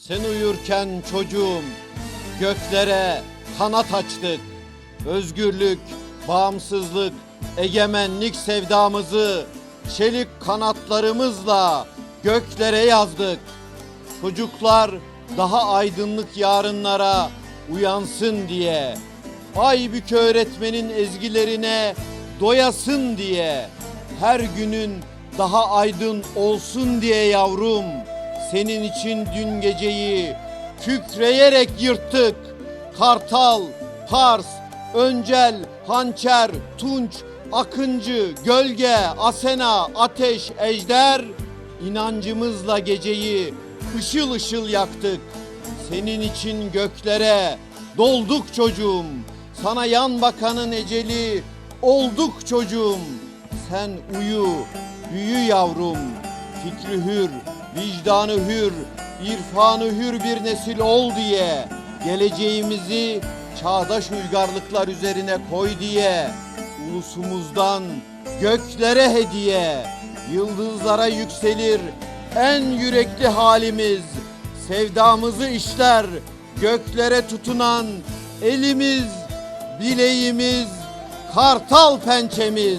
Sen uyurken çocuğum göklere kanat açtık. Özgürlük, bağımsızlık, egemenlik sevdamızı çelik kanatlarımızla göklere yazdık. Çocuklar daha aydınlık yarınlara uyansın diye. Aybük öğretmenin ezgilerine doyasın diye. Her günün daha aydın olsun diye yavrum. Senin için dün geceyi kükreyerek yırttık. Kartal, Pars, Öncel, Hançer, Tunç, Akıncı, Gölge, Asena, Ateş, Ejder inancımızla geceyi ışıl ışıl yaktık. Senin için göklere dolduk çocuğum. Sana yan bakanın eceli olduk çocuğum. Sen uyu, büyü yavrum. Fikri hür, vicdanı hür, irfanı hür bir nesil ol diye. Geleceğimizi çağdaş uygarlıklar üzerine koy diye. Ulusumuzdan göklere hediye. Yıldızlara yükselir en yürekli halimiz. Sevdamızı işler göklere tutunan elimiz, bileğimiz, kartal pençemiz.